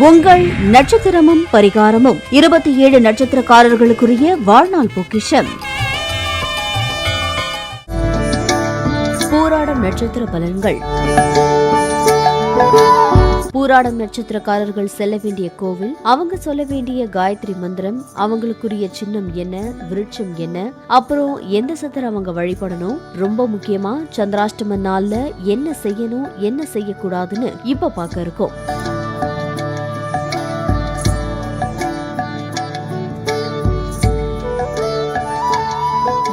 உங்கள் நட்சத்திரமும் பரிகாரமும் இருபத்தி ஏழு நட்சத்திரக்காரர்களுக்குரிய வாழ்நாள் பொக்கிஷம். பூராடம் நட்சத்திர பலன்கள். பூராடம் நட்சத்திரக்காரர்கள் செல்ல வேண்டிய கோவில் அவங்க சொல்ல வேண்டிய காயத்ரி மந்திரம் அவங்களுக்குரிய சின்னம் என்ன விருட்சம் என்ன அப்புறம் எந்த சத்தர் அவங்க வழிபடணும் ரொம்ப முக்கியமா சந்திராஷ்டம நாள்ல என்ன செய்யணும் என்ன செய்யக்கூடாதுன்னு இப்ப பாக்க இருக்கோம்.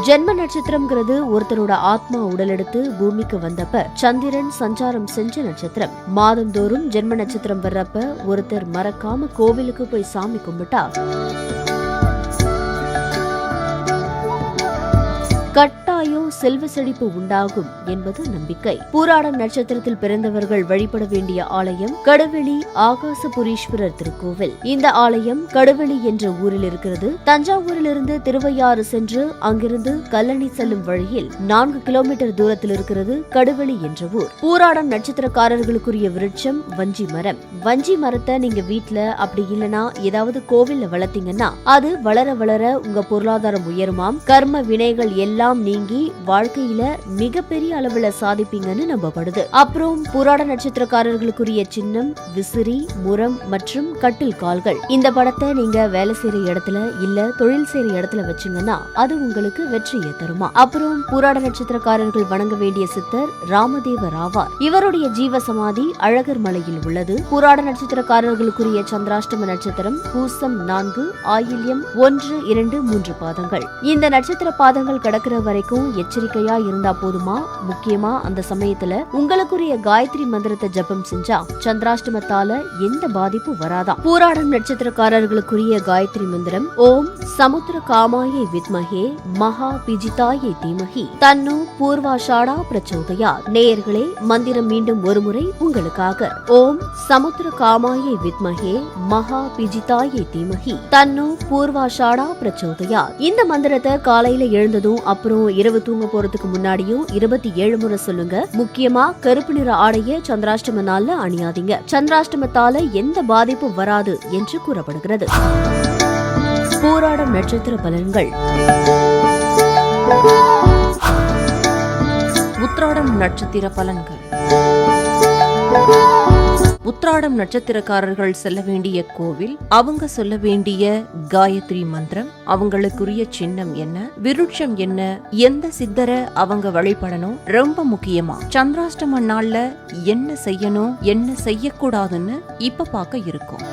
ஜென்ம நட்சத்திரம்ங்கிறது ஒருத்தரோட ஆத்மா உடலெடுத்து பூமிக்கு வந்தப்ப சந்திரன் சஞ்சாரம் செஞ்ச நட்சத்திரம். மாதந்தோறும் ஜென்ம நட்சத்திரம் வர்றப்ப ஒருத்தர் மறக்காம கோவிலுக்கு போய் சாமி கும்பிட்டா. கட்டாயம் செல்வ செழிப்பு உண்டாகும் என்பது நம்பிக்கை. பூராடம் நட்சத்திரத்தில் பிறந்தவர்கள் வழிபட வேண்டிய ஆலயம் கடுவெளி ஆகாசபுரீஸ்வரர் திருக்கோவில். இந்த ஆலயம் கடுவெளி என்ற ஊரில் இருக்கிறது. தஞ்சாவூரிலிருந்து திருவையாறு சென்று அங்கிருந்து கல்லணை செல்லும் வழியில் நான்கு கிலோமீட்டர் தூரத்தில் இருக்கிறது கடுவெளி என்ற ஊர். பூராடம் நட்சத்திரக்காரர்களுக்குரிய விருட்சம் வஞ்சி மரம். வஞ்சி மரத்தை நீங்க வீட்டுல அப்படி இல்லனா ஏதாவது கோவில்ல வளர்த்தீங்கன்னா அது வளர வளர உங்க பொருளாதாரம் உயருமாம். கர்ம வினைகள் எல்லாம் எல்லாம் நீங்கி வாழ்க்கையில மிகப்பெரிய அளவுல சாதிப்பீங்கன்னு நம்பப்படுது. அப்புறம் புராட நட்சத்திரக்காரர்களுக்குரிய சின்னம் விசிறி முரம் மற்றும் கட்டில் கால்கள். இந்த படத்தை நீங்க வேலை செய்யற இடத்துல இல்ல தொழில் செய்யற இடத்துல வச்சீங்கன்னா அது உங்களுக்கு வெற்றியை தருமா? அப்புறம் புராட நட்சத்திரக்காரர்கள் வணங்க வேண்டிய சித்தர் ராமதேவர் ஆவார் இவருடைய ஜீவ சமாதி அழகர் மலையில் உள்ளது. புராட நட்சத்திரக்காரர்களுக்குரிய சந்திராஷ்டம நட்சத்திரம் பூசம் நான்கு ஆயில்யம் ஒன்று இரண்டு மூன்று பாதங்கள். இந்த நட்சத்திர பாதங்கள் கடக்க இருக்கிற வரைக்கும் எச்சரிக்கையா இருந்தா போதுமா? முக்கியமா அந்த சமயத்துல உங்களுக்குரிய காயத்ரி மந்திரத்தை ஜபம் செஞ்சா சந்திராஷ்டமத்தால எந்த பாதிப்பும் வராதான் போராடும் நட்சத்திரக்காரர்களுக்குரிய காயத்ரி மந்திரம் ஓம் சமுத்திர காமாயை வித்மகே மகா பிஜிதாயை தீமகி. தன்னு பூர்வாஷாடா பிரச்சோதயா. நேயர்களே மந்திரம் மீண்டும் ஒருமுறை உங்களுக்காக. ஓம் சமுத்திர காமாயை வித்மகே மகா பிஜிதாயை தீமகி. தன்னு பூர்வாஷாடா பிரச்சோதயா. இந்த மந்திரத்தை காலையில எழுந்ததும் அப்புறம் இரவு தூங்க போறதுக்கு முன்னாடியும் இருபத்தி ஏழு முறை சொல்லுங்க. முக்கியமா கருப்பு நிற ஆடைய சந்திராஷ்டம நாள்ல அணியாதீங்க. சந்திராஷ்டமத்தால எந்த பாதிப்பும் வராது என்று கூறப்படுகிறது. போராடும் நட்சத்திர பலன்கள். உத்ராடம் நட்சத்திர பலன்கள். உத்ராடம் நட்சத்திரக்காரர்கள் செல்ல வேண்டிய கோவில் அவங்க சொல்ல வேண்டிய காயத்ரி மந்திரம் அவங்களுக்குரிய சின்னம் என்ன விருட்சம் என்ன எந்த சித்தரை அவங்க வழிபடணும் ரொம்ப முக்கியமா சந்திராஷ்டம நாள்ல என்ன செய்யணும் என்ன செய்யக்கூடாதுன்னு இப்ப பார்க்க இருக்கோம்.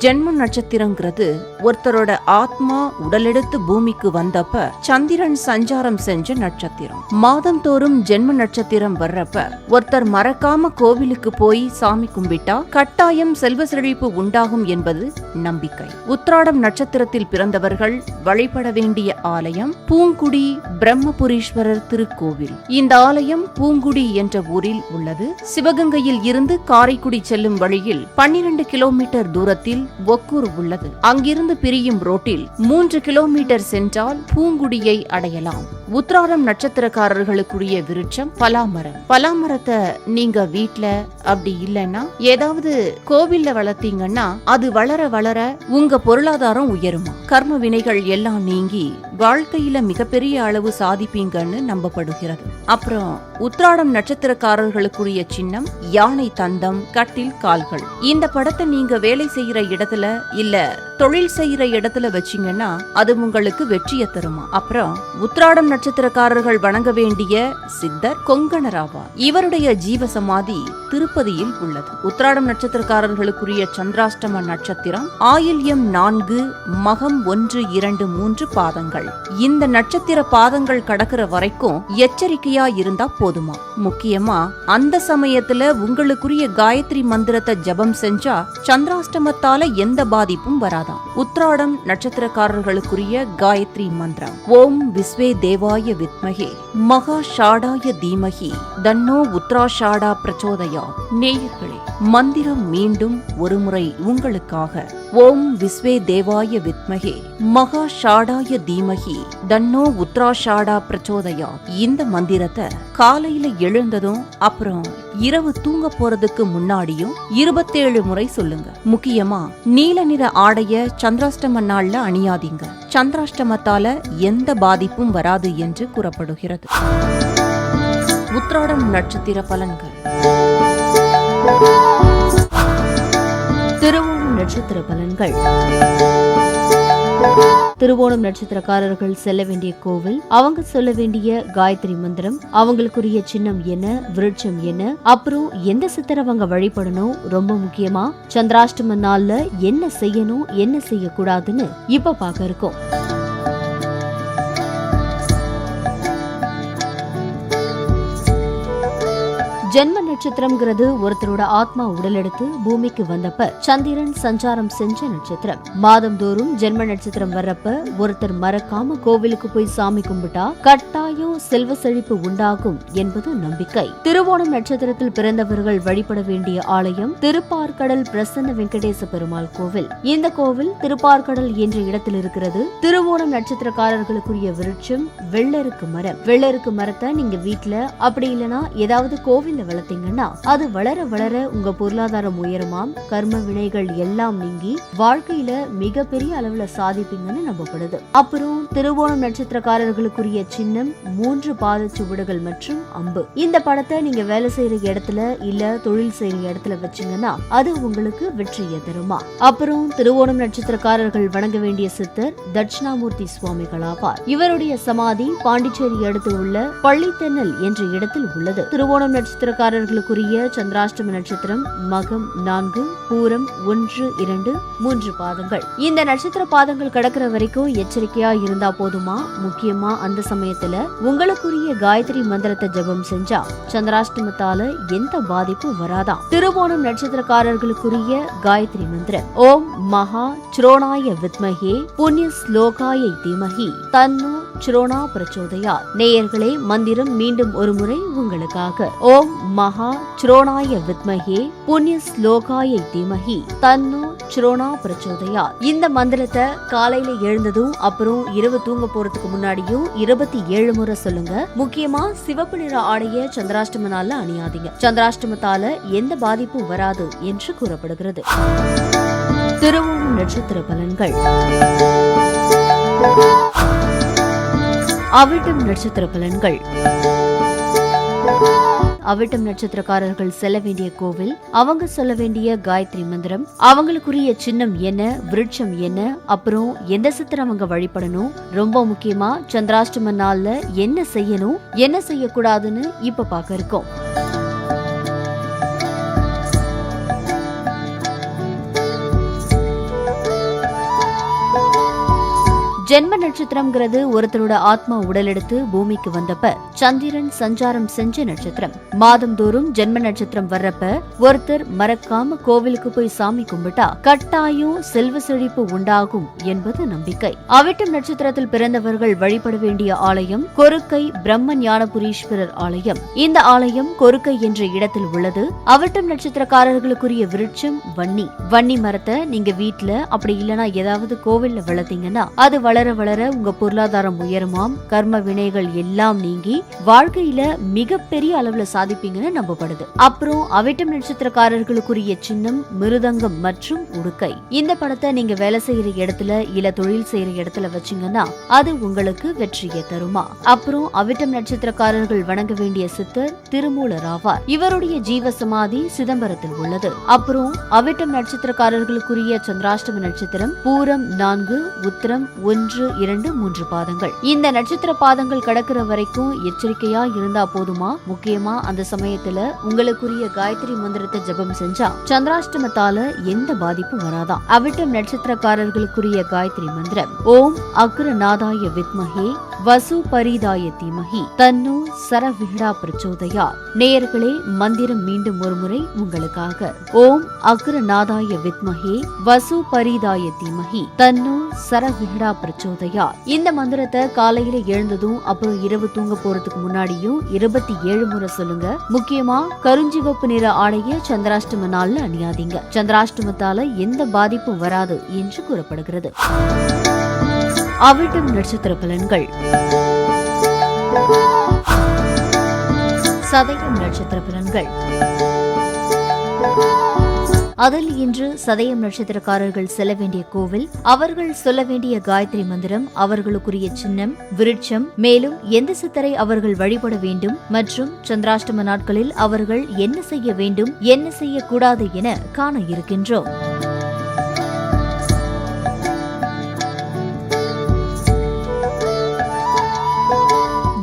ஜென்ம நட்சத்திரங்கிறது ஒருத்தரோட ஆத்மா உடலெடுத்து பூமிக்கு வந்தப்ப சந்திரன் சஞ்சாரம் செஞ்ச நட்சத்திரம். மாதந்தோறும் ஜென்ம நட்சத்திரம் வர்றப்ப ஒருத்தர் மறக்காம கோவிலுக்கு போய் சாமி கும்பிட்டா கட்டாயம் செல்வ செழிப்பு உண்டாகும் என்பது நம்பிக்கை. உத்ராடம் நட்சத்திரத்தில் பிறந்தவர்கள் வழிபட வேண்டிய ஆலயம் பூங்குடி பிரம்மபுரீஸ்வரர் திருக்கோவில். இந்த ஆலயம் பூங்குடி என்ற ஊரில் உள்ளது. சிவகங்கையில் இருந்து காரைக்குடி செல்லும் வழியில் பன்னிரண்டு கிலோமீட்டர் தூரத்தில் ஒக்கூர் உள்ளது. அங்கிருந்து பிரியும் ரோட்டில் மூன்று கிலோமீட்டர் சென்றால் பூங்குடியை அடையலாம். உத்ராடம் நட்சத்திரக்காரர்களுக்குரிய விருட்சம் பலாமரம். பலாமரத்தை நீங்க வீட்ல அப்படி இல்லைன்னா ஏதாவது கோவில்ல வளர்த்தீங்கன்னா அது வளர வளர உங்க பொருளாதாரம் உயருமா? கர்ம வினைகள் எல்லாம் நீங்கி வாழ்க்கையில மிகப்பெரிய அளவு சாதிப்பீங்கன்னு நம்பப்படுகிறது. அப்புறம் உத்ராடம் நட்சத்திரக்காரர்களுக்குரிய சின்னம் யானை தந்தம் கட்டில் கால்கள். இந்த படத்தை நீங்க வேலை செய்யற இடத்துல இல்ல தொழில் செய்யற இடத்துல வச்சீங்கன்னா அது உங்களுக்கு வெற்றியை தருமா? அப்புறம் உத்ராடம் நட்சத்திரக்காரர்கள் வணங்க வேண்டிய சித்தர் கொங்கணராவார் இவருடைய ஜீவ சமாதி திருப்பதியில் உள்ளது. உத்ராடம் நட்சத்திரக்காரர்களுக்குரிய சந்திராஷ்டம நட்சத்திரம் ஆயில்யம் நான்கு மகம் ஒன்று இரண்டு மூன்று பாதங்கள். இந்த நட்சத்திர பாதங்கள் கடக்கிற வரைக்கும் எச்சரிக்கையா இருந்தா போதுமா? முக்கியமா அந்த சமயத்துல உங்களுக்குரிய காயத்ரி மந்திரத்தை ஜபம் செஞ்சா சந்திராஷ்டமத்தால எந்த பாதிப்பும் வராதாம். உத்ராடம் நட்சத்திரக்காரர்களுக்குரிய காயத்ரி மந்திரம். ஓம் விஸ்வே தேவாய வித்மகே. மகா ஷாடாய தீமகி. தன்னோ உத்ராஷாடா ஷாடா பிரச்சோதயா. நேயர்களே மந்திரம் மீண்டும் ஒருமுறை உங்களுக்காக. ஓம் விஸ்வே தேவாய வித்மகே. மகா ஷாடாய தீமகி. தன்னோ உத்ராஷாடா பிரச்சோதயா. இந்த மந்திரத்தை காலையில எழுந்ததும் அப்புறம் இரவு தூங்க போறதுக்கு முன்னாடியும் இருபத்தேழு முறை சொல்லுங்க. முக்கியமா நீல நிற ஆடைய சந்திராஷ்டம நாள்ல அணியாதீங்க. சந்திராஷ்டமத்தால எந்த பாதிப்பும் வராது என்று கூறப்படுகிறது. உத்ராடம் நட்சத்திர பலன்கள். திருவோணம் நட்சத்திர பலன்கள். திருவோணம் நட்சத்திரக்காரர்கள் செல்ல வேண்டிய கோவில் அவங்க சொல்ல வேண்டிய காயத்ரி மந்திரம் அவங்களுக்குரிய சின்னம் என்ன விருட்சம் என்ன அப்புறம் எந்த சித்தர் அவங்க வழிபடணும் ரொம்ப முக்கியமா சந்திராஷ்டம நாள்ல என்ன செய்யணும் என்ன செய்யக்கூடாதுன்னு இப்ப பார்க்க இருக்கோம். ஜென்ம நட்சத்திரம்ங்கிறது ஒருத்தரோட ஆத்மா உடலெடுத்து பூமிக்கு வந்தப்ப சந்திரன் சஞ்சாரம் செஞ்ச நட்சத்திரம். மாதந்தோறும் ஜென்ம நட்சத்திரம் வர்றப்ப ஒருத்தர் மறக்காம கோவிலுக்கு போய் சாமி கும்பிட்டா கட்டாயம் செல்வ செழிப்பு உண்டாகும் என்பது நம்பிக்கை. திருவோணம் நட்சத்திரத்தில் பிறந்தவர்கள் வழிபட வேண்டிய ஆலயம் திருப்பார்கடல் பிரசன்ன வெங்கடேச பெருமாள் கோவில். இந்த கோவில் திருப்பார்கடல் என்ற இடத்தில் இருக்கிறது. திருவோணம் நட்சத்திரக்காரர்களுக்குரிய விருட்சம் வெள்ளருக்கு மரம். வெள்ளருக்கு மரத்தை நீங்க வீட்டுல அப்படி இல்லனா ஏதாவது கோவில்ல வளர்த்தீங்கன்னா அது வளர வளர உங்க பொருளாதாரம் உயருமாம் கர்ம வினைகள் எல்லாம் நீங்கி வாழ்க்கையில மிகப்பெரிய அளவுல சாதிப்பீங்கன்னு நம்பப்படுது. அப்புறம் திருவோணம் நட்சத்திரக்காரர்களுக்குரிய சின்னம் மூன்று பாத சுவடுகள் மற்றும் அம்பு. இந்த படத்தை நீங்க வேலை செய்யற இடத்துல இல்ல தொழில் செய்யற இடத்துல வச்சீங்கன்னா அது உங்களுக்கு வெற்றியை தருமா? அப்புறம் திருவோணம் நட்சத்திரக்காரர்கள் வணங்க வேண்டிய சித்தர் தட்சிணாமூர்த்தி சுவாமிகள் ஆவார். இவருடைய சமாதி பாண்டிச்சேரி அடுத்து உள்ள பள்ளித்தென்னல் என்ற இடத்தில் உள்ளது. திருவோணம் நட்சத்திரக்காரர்கள் நட்சத்திரக்காரர்களுக்குரிய சந்திராஷ்டம நட்சத்திரம் மகம் நான்கு பூரம் ஒன்று இரண்டு மூன்று பாதங்கள். இந்த நட்சத்திர பாதங்கள் கடக்கிற வரைக்கும் எச்சரிக்கையா இருந்தா போதுமா? முக்கியமா அந்த சமயத்துல உங்களுக்குரிய காயத்ரி மந்திரத்தை ஜபம் செஞ்சா சந்திராஷ்டமத்தால எந்த பாதிப்பும் வராதா? திருவோணம் நட்சத்திரக்காரர்களுக்குரிய காயத்ரி மந்திரம். ஓம் மகா சுரோணாய வித்மகே புண்ணிய ஸ்லோகாய தீமகி. தன்னு சுரோணா பிரச்சோதயா நேயர்களே மந்திரம் மீண்டும் ஒரு முறை உங்களுக்காக. ஓம் மகா சுரோணாய வித்மகே புண்ணிய ஸ்லோகாய தீமகி தன்னு சுரோணா பிரச்சோதயா இந்த மந்திரத்தை காலையில எழுந்ததும் அப்புறம் இரவு தூங்க போறதுக்கு முன்னாடியும் இருபத்தி ஏழு முறை சொல்லுங்க. முக்கியமா சிவப்பு நிற ஆடைய சந்திராஷ்டம நாள்ல அணியாதீங்க. சந்திராஷ்டமத்தால எந்த பாதிப்பும் வராது என்று கூறப்படுகிறது. திருவோணம் நட்சத்திர பலன்கள். அவிட்டம் நட்சத்திர பலன்கள். அவிட்டம் நட்சத்திரக்காரர்கள் செல்ல வேண்டிய கோவில் அவங்க சொல்ல வேண்டிய காயத்ரி மந்திரம் அவங்களுக்குரிய சின்னம் என்ன விருட்சம் என்ன அப்புறம் எந்த சித்திரம் அவங்க வழிபடணும் ரொம்ப முக்கியமா சந்திராஷ்டம நாள்ல என்ன செய்யணும் என்ன செய்யக்கூடாதுன்னு இப்ப பார்க்க இருக்கோம். ஜென்ம நட்சத்திரம்ங்கிறது ஒருத்தரோட ஆத்மா உடல் எடுத்து பூமிக்கு வந்தப்ப சந்திரன் சஞ்சாரம் செஞ்ச நட்சத்திரம். மாதந்தோறும் ஜென்ம நட்சத்திரம் வர்றப்ப ஒருத்தர் மறக்காம கோவிலுக்கு போய் சாமி கும்பிட்டா கட்டாயம் செல்வ செழிப்பு உண்டாகும் என்பது நம்பிக்கை. அவிட்டம் நட்சத்திரத்தில் பிறந்தவர்கள் வழிபட வேண்டிய ஆலயம் கொருக்கை பிரம்ம ஞானபுரீஸ்வரர் ஆலயம். இந்த ஆலயம் கொருக்கை என்ற இடத்தில் உள்ளது. அவிட்டம் நட்சத்திரக்காரர்களுக்குரிய விருட்சம் வன்னி. வன்னி மரத்தை நீங்க வீட்டுல அப்படி இல்லனா ஏதாவது கோவில்ல வளர்த்தீங்கன்னா அது வளர வளர உங்க பொருளாதாரம் உயருமாம் கர்ம வினைகள் எல்லாம் நீங்கி வாழ்க்கையில மிகப்பெரிய அளவுல சாதிப்பீங்கன்னு நம்பப்படுது. அப்புறம் அவிட்டம் நட்சத்திரக்காரர்களுக்குரிய சின்னம் மிருதங்கம் மற்றும் உடுக்கை. இந்த படத்தை நீங்க வேலை செய்யற இடத்துல இல்ல தொழில் செய்யற இடத்துல வச்சீங்கன்னா அது உங்களுக்கு வெற்றியை தருமா? அப்புறம் அவிட்டம் நட்சத்திரக்காரர்கள் வணங்க வேண்டிய சித்தர் திருமூலர் ஆவார். இவருடைய ஜீவ சமாதி சிதம்பரத்தில் உள்ளது. அப்புறம் அவிட்டம் நட்சத்திரக்காரர்களுக்குரிய சந்திராஷ்டம நட்சத்திரம் பூரம் நான்கு உத்திரம் ஒன்று இரண்டு மூன்று பாதங்கள். இந்த நட்சத்திர பாதங்கள் கடக்கிற வரைக்கும் எச்சரிக்கையா இருந்தா போதுமா? முக்கியமா அந்த சமயத்துல உங்களுக்குரிய காயத்ரி மந்திரத்தை ஜெபம் செஞ்சா சந்திராஷ்டமத்தால எந்த பாதிப்பும் வராதான் அவிட்டம் நட்சத்திரக்காரர்களுக்குரிய காயத்ரி மந்திரம். ஓம் அக்ரநாதாய வித்மஹே வசு பரிதாய தீமகி தன்னு சரவிஹடா பிரச்சோதயா. நேயர்களே மந்திரம் மீண்டும் ஒருமுறை உங்களுக்காக. ஓம் அக்ரநாதாய வித்மகே வசு பரிதாய தீமகி தன்னு சரவிஹடா பிரச்சோதயா. இந்த மந்திரத்தை காலையில எழுந்ததும் அப்புறம் இரவு தூங்க போறதுக்கு முன்னாடியும் இருபத்தி ஏழு முறை சொல்லுங்க. முக்கியமா கருஞ்சிவப்பு நிற ஆடைய சந்திராஷ்டம நாள்ல அணியாதீங்க. சந்திராஷ்டமத்தால எந்த பாதிப்பும் வராது என்று கூறப்படுகிறது. அவிட்டம் நட்சத்திர பலன்கள். சதயம் நட்சத்திர பலன்கள். அதில் இன்று சதயம் நட்சத்திரக்காரர்கள் செல்ல வேண்டிய கோவில் அவர்கள் சொல்ல வேண்டிய காயத்ரி மந்திரம் அவர்களுக்குரிய சின்னம் விருட்சம் மேலும் எந்த சித்தரை அவர்கள் வழிபட வேண்டும் மற்றும் சந்திராஷ்டம நாட்களில் அவர்கள் என்ன செய்ய வேண்டும் என்ன செய்யக்கூடாது என காண இருக்கின்றோம்.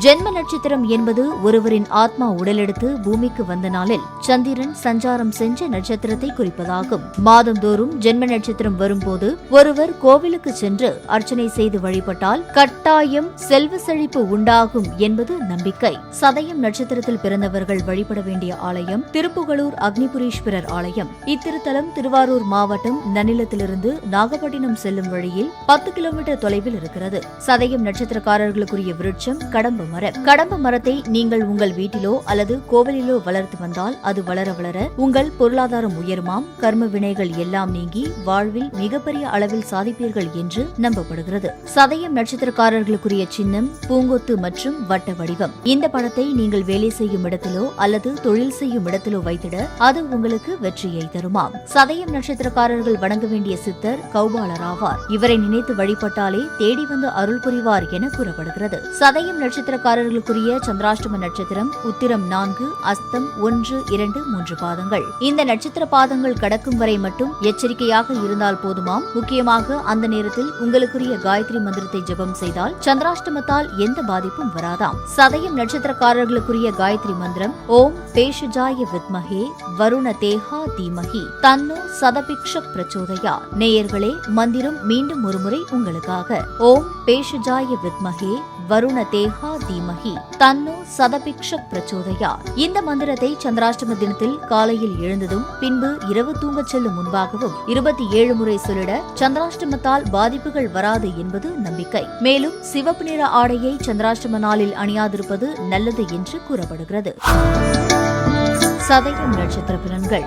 ஜென்ம நட்சத்திரம் என்பது ஒருவரின் ஆத்மா உடலெடுத்து பூமிக்கு வந்த நாளில் சந்திரன் சஞ்சாரம் செஞ்ச நட்சத்திரத்தை குறிப்பதாகும். மாதந்தோறும் ஜென்ம நட்சத்திரம் வரும்போது ஒருவர் கோவிலுக்கு சென்று அர்ச்சனை செய்து வழிபட்டால் கட்டாயம் செல்வ செழிப்பு உண்டாகும் என்பது நம்பிக்கை. சதயம் நட்சத்திரத்தில் பிறந்தவர்கள் வழிபட வேண்டிய ஆலயம் திருப்புகலூர் அக்னிபுரீஸ்வரர் ஆலயம். இத்திருத்தலம் திருவாரூர் மாவட்டம் நன்னிலத்திலிருந்து நாகப்பட்டினம் செல்லும் வழியில் பத்து கிலோமீட்டர் தொலைவில் இருக்கிறது. சதயம் நட்சத்திரக்காரர்களுக்குரிய விருட்சம் கடம்பம் மரம் கடம்ப மரத்தை நீங்கள் உங்கள் வீட்டிலோ அல்லது கோவிலிலோ வளர்த்து வந்தால் அது வளர வளர உங்கள் பொருளாதாரம் உயருமாம் கர்ம வினைகள் எல்லாம் நீங்கி வாழ்வில் மிகப்பெரிய அளவில் சாதிப்பீர்கள் என்று நம்பப்படுகிறது. சதயம் நட்சத்திரக்காரர்களுக்குரிய சின்னம் பூங்கொத்து மற்றும் வட்ட வடிவம். இந்த படத்தை நீங்கள் வேலை செய்யும் இடத்திலோ அல்லது தொழில் செய்யும் இடத்திலோ வைத்திட அது உங்களுக்கு வெற்றியை தருமாம். சதயம் நட்சத்திரக்காரர்கள் வணங்க வேண்டிய சித்தர் கௌபாலர் ஆவார். இவரை நினைத்து வழிபட்டாலே தேடி வந்து அருள் புரிவார் என கூறப்படுகிறது. சதயம் நட்சத்திர நட்சத்திரக்காரர்களுக்குரிய சந்திராஷ்டம நட்சத்திரம் உத்திரம் நான்கு அஸ்தம் ஒன்று இரண்டு மூன்று பாதங்கள். இந்த நட்சத்திர பாதங்கள் கடக்கும் வரை மட்டும் எச்சரிக்கையாக இருந்தால் போதுமாம். முக்கியமாக அந்த நேரத்தில் உங்களுக்குரிய காயத்ரி மந்திரத்தை ஜெபம் செய்தால் சந்திராஷ்டமத்தால் எந்த பாதிப்பும் வராதாம். சதயம் நட்சத்திரக்காரர்களுக்குரிய காயத்ரி மந்திரம் ஓம் பேஷஜாய வித்மஹே வருண தேஹா தீமஹி. தன்னு சதபிக்ஷ பிரச்சோதயா. நேயர்களே மந்திரம் மீண்டும் ஒருமுறை உங்களுக்காக. ஓம் பேஷஜாய வித்மஹே வருண தேஹா தீமகி தன்னோ சதபிக்ஷ பிரச்சோதயா. இந்த மந்திரத்தை சந்திராஷ்டம தினத்தில் காலையில் எழுந்ததும் பின்பு இரவு தூங்கச் செல்லும் முன்பாகவும் இருபத்தி ஏழு முறை சொல்லிட சந்திராஷ்டமத்தால் பாதிப்புகள் வராது என்பது நம்பிக்கை. மேலும் சிவப்பு நிற ஆடையை சந்திராஷ்டம நாளில் அணியாதிருப்பது நல்லது என்று கூறப்படுகிறது. சதயம் நட்சத்திர பலன்கள்.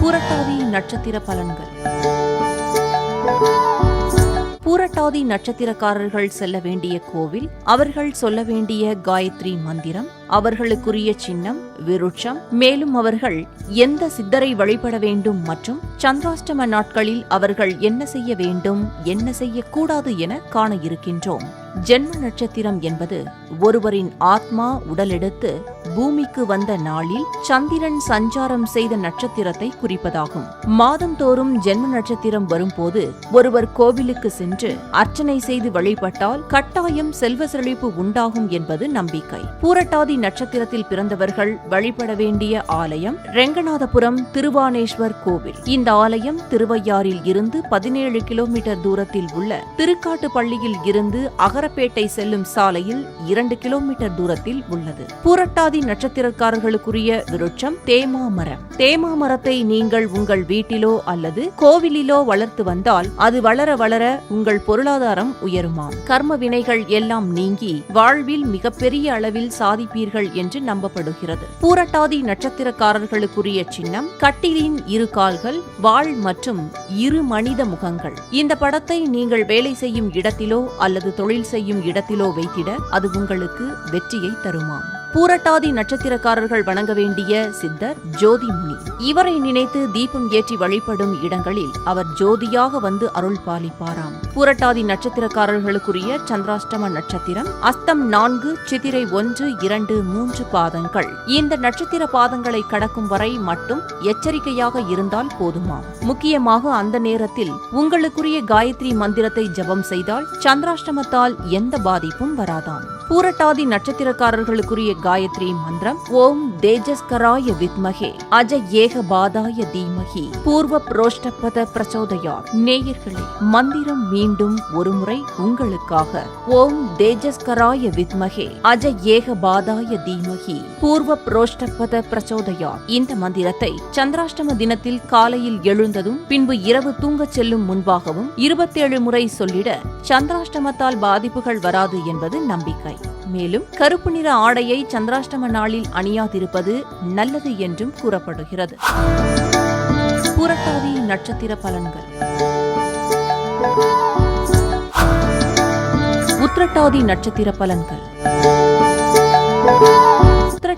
புரட்டாதி நட்சத்திர பலன்கள். பூரட்டாதி நட்சத்திரக்காரர்கள் செல்ல வேண்டிய கோவில் அவர்கள் சொல்ல வேண்டிய காயத்ரி மந்திரம் அவர்களுக்குரிய சின்னம் விருட்சம் மேலும் அவர்கள் எந்த சித்தரை வழிபட வேண்டும் மற்றும் சந்திராஷ்டம நாட்களில் அவர்கள் என்ன செய்ய வேண்டும் என்ன செய்யக்கூடாது என காண இருக்கின்றோம். ஜென்ம நட்சத்திரம் என்பது ஒருவரின் ஆத்மா உடலெடுத்து பூமிக்கு வந்த நாளில் சந்திரன் சஞ்சாரம் செய்த நட்சத்திரத்தை குறிப்பதாகும். மாதந்தோறும் ஜென்ம நட்சத்திரம் வரும்போது ஒருவர் கோவிலுக்கு சென்று அர்ச்சனை செய்து வழிபட்டால் கட்டாயம் செல்வ செழிப்பு உண்டாகும் என்பது நம்பிக்கை. பூரட்டாதி நட்சத்திரத்தில் பிறந்தவர்கள் வழிபட வேண்டிய ஆலயம் ரெங்கநாதபுரம் திருவானேஸ்வர் கோவில். இந்த ஆலயம் திருவையாறில் இருந்து பதினேழு கிலோமீட்டர் தூரத்தில் உள்ள திருக்காட்டு பள்ளியில் இருந்து அகர குமாரப்பேட்டை செல்லும் சாலையில் இரண்டு கிலோமீட்டர் தூரத்தில் உள்ளது. பூரட்டாதி நட்சத்திரக்காரர்களுக்குரிய விருட்சம் தேமா மரம். தேமா மரத்தை நீங்கள் உங்கள் வீட்டிலோ அல்லது கோவிலிலோ வளர்த்து வந்தால் அது வளர வளர உங்கள் பொருளாதாரம் உயருமாம். கர்ம வினைகள் எல்லாம் நீங்கி வாழ்வில் மிகப்பெரிய அளவில் சாதிப்பீர்கள் என்று நம்பப்படுகிறது. பூரட்டாதி நட்சத்திரக்காரர்களுக்குரிய சின்னம் கட்டிலின் இரு கால்கள் வாள் மற்றும் இரு மனித முகங்கள். இந்த படத்தை நீங்கள் வேலை செய்யும் இடத்திலோ அல்லது தொழில் செய்யும் இடத்திலோ வைத்திட அது உங்களுக்கு வெற்றியை தருமாம். பூரட்டாதி நட்சத்திரக்காரர்கள் வணங்க வேண்டிய சித்தர் ஜோதி முனி. இவரை நினைத்து தீபம் ஏற்றி வழிபடும் இடங்களில் அவர் ஜோதியாக வந்து அருள் பாலிப்பாராம். பூரட்டாதி நட்சத்திரக்காரர்களுக்குரிய சந்திராஷ்டம நட்சத்திரம் அஸ்தம் நான்கு சித்திரை ஒன்று இரண்டு மூன்று பாதங்கள். இந்த நட்சத்திர பாதங்களை கடக்கும் வரை மட்டும் எச்சரிக்கையாக இருந்தால் போதுமாம். முக்கியமாக அந்த நேரத்தில் உங்களுக்குரிய காயத்ரி மந்திரத்தை ஜெபம் செய்தால் சந்திராஷ்டமத்தால் எந்த பாதிப்பும் வராதாம். பூரட்டாதி நட்சத்திரக்காரர்களுக்குரிய காயத்ரி மந்திரம் ஓம் தேஜஸ்கராய வித்மகே அஜ ஏக பாதாய தீமகி பூர்வ புரோஷ்டபத பிரச்சோதயா நேயர்களே மந்திரம் மீண்டும் ஒருமுறை உங்களுக்காக. ஓம் தேஜஸ்கராய வித்மகே அஜ ஏக பாதாய தீமகி பூர்வ புரோஷ்டபத பிரச்சோதயா இந்த மந்திரத்தை சந்திராஷ்டம தினத்தில் காலையில் எழுந்ததும் பின்பு இரவு தூங்கச் செல்லும் முன்பாகவும் இருபத்தேழு முறை சொல்லிட சந்திராஷ்டமத்தால் பாதிப்புகள் வராது என்பது நம்பிக்கை. மேலும் கருப்பு நிற ஆடையை சந்திராஷ்டம நாளில் அணியாதிருப்பது நல்லது என்றும் கூறப்படுகிறது. புரட்டாதி நட்சத்திர பலன்கள். உத்திரட்டாதி நட்சத்திர பலன்கள்.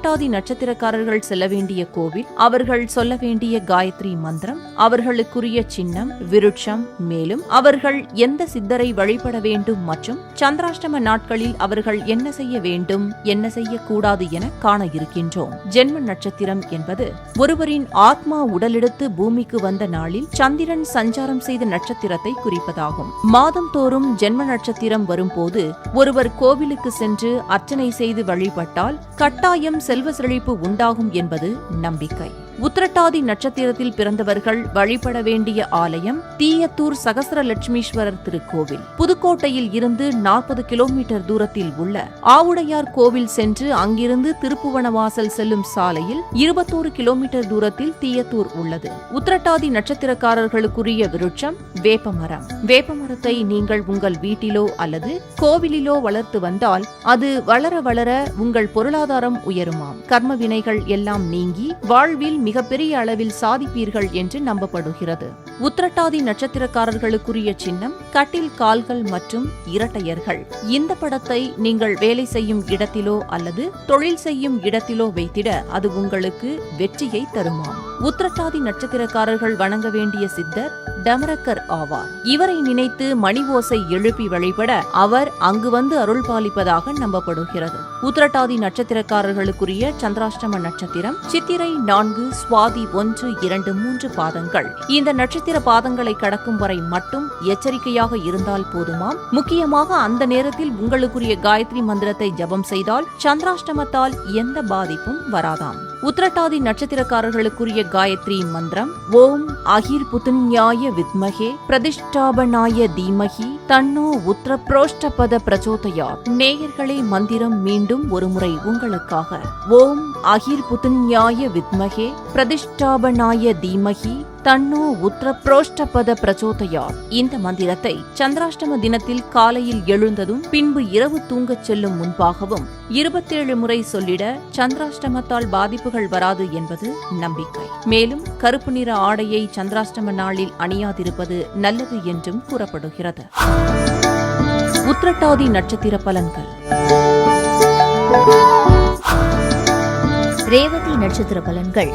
உத்திரட்டாதி நட்சத்திரக்காரர்கள் செல்ல வேண்டிய கோவில் அவர்கள் சொல்ல வேண்டிய காயத்ரி மந்திரம் அவர்களுக்குரிய சின்னம் விருட்சம் மேலும் அவர்கள் எந்த சித்தரை வழிபட வேண்டும் மற்றும் சந்திராஷ்டம நாட்களில் அவர்கள் என்ன செய்ய வேண்டும் என்ன செய்யக்கூடாது என காண இருக்கின்றோம். ஜென்ம நட்சத்திரம் என்பது ஒருவரின் ஆத்மா உடலெடுத்து பூமிக்கு வந்த நாளில் சந்திரன் சஞ்சாரம் செய்த நட்சத்திரத்தை குறிப்பதாகும். மாதம் தோறும் ஜென்ம நட்சத்திரம் வரும்போது ஒருவர் கோவிலுக்கு சென்று அர்ச்சனை செய்து வழிபட்டால் கட்டாயம் செல்வ செழிப்பு உண்டாகும் என்பது நம்பிக்கை. உத்திரட்டாதி நட்சத்திரத்தில் பிறந்தவர்கள் வழிபட வேண்டிய ஆலயம் தீயத்தூர் சகசரலட்சுமீஸ்வரர் திருக்கோவில். புதுக்கோட்டையில் இருந்து நாற்பது கிலோமீட்டர் தூரத்தில் உள்ள ஆவுடையார் கோவில் சென்று அங்கிருந்து திருப்புவனவாசல் செல்லும் சாலையில் இருபத்தோரு கிலோமீட்டர் தூரத்தில் தீயத்தூர் உள்ளது. உத்திரட்டாதி நட்சத்திரக்காரர்களுக்குரிய விருட்சம் வேப்பமரம். வேப்பமரத்தை நீங்கள் உங்கள் வீட்டிலோ அல்லது கோவிலிலோ வளர்த்து வந்தால் அது வளர வளர உங்கள் பொருளாதாரம் உயருமாம். கர்ம வினைகள் எல்லாம் நீங்கி வாழ்வில் மிகப்பெரிய அளவில் சாதிப்பீர்கள் என்று நம்பப்படுகிறது. உத்திரட்டாதி நட்சத்திரக்காரர்களுக்குரிய சின்னம் கட்டில் கால்கள் மற்றும் இரட்டையர்கள். இந்த படத்தை நீங்கள் வேலை செய்யும் இடத்திலோ அல்லது தொழில் செய்யும் இடத்திலோ வைத்திட அது உங்களுக்கு வெற்றியை தருமாம். உத்திரட்டாதி நட்சத்திரக்காரர்கள் வணங்க வேண்டிய சித்தர் டமரக்கர் ஆவார். இவரை நினைத்து மணி ஓசை எழுப்பி வழிபட அவர் அங்கு வந்து அருள் பாலிப்பதாக நம்பப்படுகிறது. உத்திரட்டாதி நட்சத்திரக்காரர்களுக்குரிய சந்திராஷ்டம நட்சத்திரம் சித்திரை நான்கு சுவாதி ஒன்று இரண்டு மூன்று பாதங்கள். இந்த நட்சத்திர பாதங்களை கடக்கும் வரை மட்டும் எச்சரிக்கையாக இருந்தால் போதுமாம். முக்கியமாக அந்த நேரத்தில் உங்களுக்குரிய காயத்ரி மந்திரத்தை ஜபம் செய்தால் சந்திராஷ்டமத்தால் எந்த பாதிப்பும் வராதாம். உத்திரட்டாதி நட்சத்திரக்காரர்களுக்குரிய காயத்ரி மந்திரம் ஓம் அகிர் புதுன்யாய வித்மகே பிரதிஷ்டாபனாய தீமகி தன்னோ உத்திர புரோஷ்டபத பிரச்சோதயா நேயர்களே மந்திரம் மீண்டும் ஒருமுறை உங்களுக்காக. ஓம் அகிர் புதுன்யாய வித்மகே பிரதிஷ்டாபனாய தீமகி தன்னோ உத்திர புரோஷ்டபத பிரச்சோதயா இந்த மந்திரத்தை சந்திராஷ்டம தினத்தில் காலையில் எழுந்ததும் பின்பு இரவு தூங்கச் செல்லும் முன்பாகவும் இருபத்தேழு முறை சொல்லிட சந்திராஷ்டமத்தால் பாதிப்புகள் வராது என்பது நம்பிக்கை. மேலும் கருப்பு நிற ஆடையை சந்திராஷ்டம நாளில் அணியாதிருப்பது நல்லது என்றும் கூறப்படுகிறது. உத்திரட்டாதி நட்சத்திர பலன்கள். ரேவதி நட்சத்திர பலன்கள்.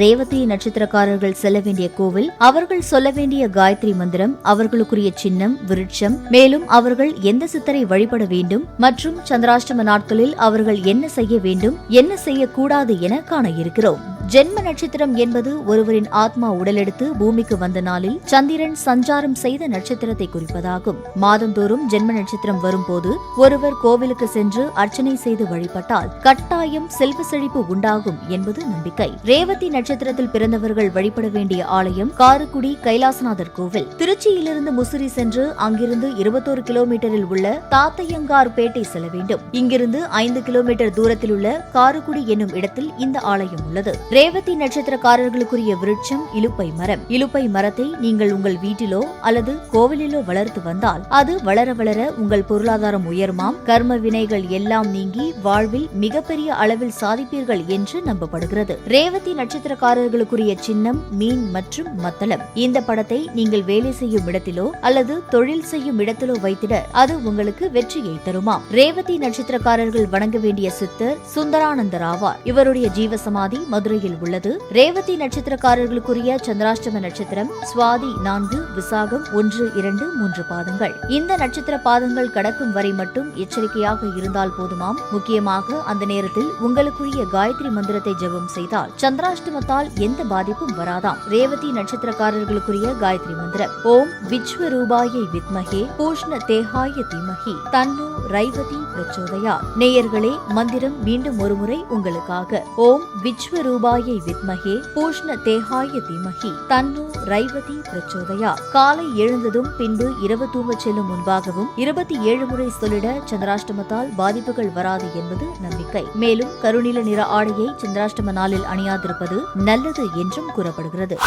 ரேவதி நட்சத்திரக்காரர்கள் செல்ல வேண்டிய கோவில் அவர்கள் சொல்ல வேண்டிய காயத்ரி மந்திரம் அவர்களுக்குரிய சின்னம் விருட்சம் மேலும் அவர்கள் எந்த சித்தரை வழிபட வேண்டும் மற்றும் சந்திராஷ்டம நாட்களில் அவர்கள் என்ன செய்ய வேண்டும் என்ன செய்யக்கூடாது என காண இருக்கிறோம். ஜென்ம நட்சத்திரம் என்பது ஒருவரின் ஆத்மா உடலெடுத்து பூமிக்கு வந்த நாளில் சந்திரன் சஞ்சாரம் செய்த நட்சத்திரத்தை குறிப்பதாகும். மாதந்தோறும் ஜென்ம நட்சத்திரம் வரும்போது ஒருவர் கோவிலுக்கு சென்று அர்ச்சனை செய்து வழிபட்டால் கட்டாயம் செல்வ செழிப்பு உண்டாகும் என்பது நம்பிக்கை. ரேவதி நட்சத்திரத்தில் பிறந்தவர்கள் வழிபட வேண்டிய ஆலயம் காரக்குடி கைலாசநாதர் கோவில். திருச்சியிலிருந்து முசிறி சென்று அங்கிருந்து இருபத்தோரு கிலோமீட்டரில் உள்ள தாத்தையங்கார் பேட்டை செல்ல வேண்டும். இங்கிருந்து ஐந்து கிலோமீட்டர் தூரத்தில் உள்ள காரக்குடி என்னும் இடத்தில் இந்த ஆலயம் உள்ளது. ரேவதி நட்சத்திரக்காரர்களுக்குரிய விருட்சம் இலுப்பை மரம். இலுப்பை மரத்தை நீங்கள் உங்கள் வீட்டிலோ அல்லது கோவிலிலோ வளர்த்து வந்தால் அது வளர வளர உங்கள் பொருளாதாரம் உயர்மாம். கர்ம வினைகள் எல்லாம் நீங்கி வாழ்வில் மிகப்பெரிய அளவில் சாதிப்பீர்கள் என்று நம்பப்படுகிறது. ரேவதி நட்சத்திர நட்சத்திரக்காரர்களுக்குரிய சின்னம் மீன் மற்றும் மத்தளம். இந்த படத்தை நீங்கள் வேலை செய்யும் இடத்திலோ அல்லது தொழில் செய்யும் இடத்திலோ வைத்திட அது உங்களுக்கு வெற்றியை தருமாம் ரேவதி நட்சத்திரக்காரர்கள் வணங்க வேண்டிய சித்தர் சுந்தரானந்தர் ஆவார். இவருடைய ஜீவசமாதி மதுரையில் உள்ளது. ரேவதி நட்சத்திரக்காரர்களுக்குரிய சந்திராஷ்டம நட்சத்திரம் சுவாதி நான்கு விசாகம் ஒன்று இரண்டு மூன்று பாதங்கள். இந்த நட்சத்திர பாதங்கள் கடக்கும் வரை மட்டும் எச்சரிக்கையாக இருந்தால் போதுமாம். முக்கியமாக அந்த நேரத்தில் உங்களுக்குரிய காயத்ரி மந்திரத்தை ஜெபம் செய்தால் சந்திராஷ்டம சந்திராஷ்டமத்தால் எந்த பாதிப்பும் வராதாம். ரேவதி நட்சத்திரக்காரர்களுக்குரிய காயத்ரி மந்திரம். ஓம் விஸ்வரூபாயை வித்மகே பூஷ்ண தேகாய தீமகி தன்னு ரைவதி பிரச்சோதயா. நேயர்களே மந்திரம் மீண்டும் ஒருமுறை உங்களுக்காக. ஓம் விஸ்வரூபாயை வித்மகே பூஷ்ண தேகாய தீமகி தன்னு ரைவதி பிரச்சோதயா. காலை எழுந்ததும் பின்பு இரவு தூங்கச் செல்லும் முன்பாகவும் இருபத்தி ஏழு முறை சொல்லிட சந்திராஷ்டமத்தால் பாதிப்புகள் வராது என்பது நம்பிக்கை. மேலும் கருநில நிற ஆடையை சந்திராஷ்டம நாளில் அணியாதிருப்பது நல்லது என்றும் கூறப்படுகிறது.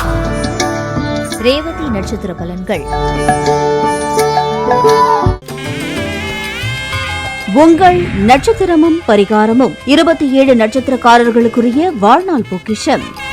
ரேவதி நட்சத்திர பலன்கள். உங்கள் நட்சத்திரமும் பரிகாரமும் இருபத்தி ஏழு நட்சத்திரக்காரர்களுக்குரிய வாழ்நாள் பொக்கிஷம்.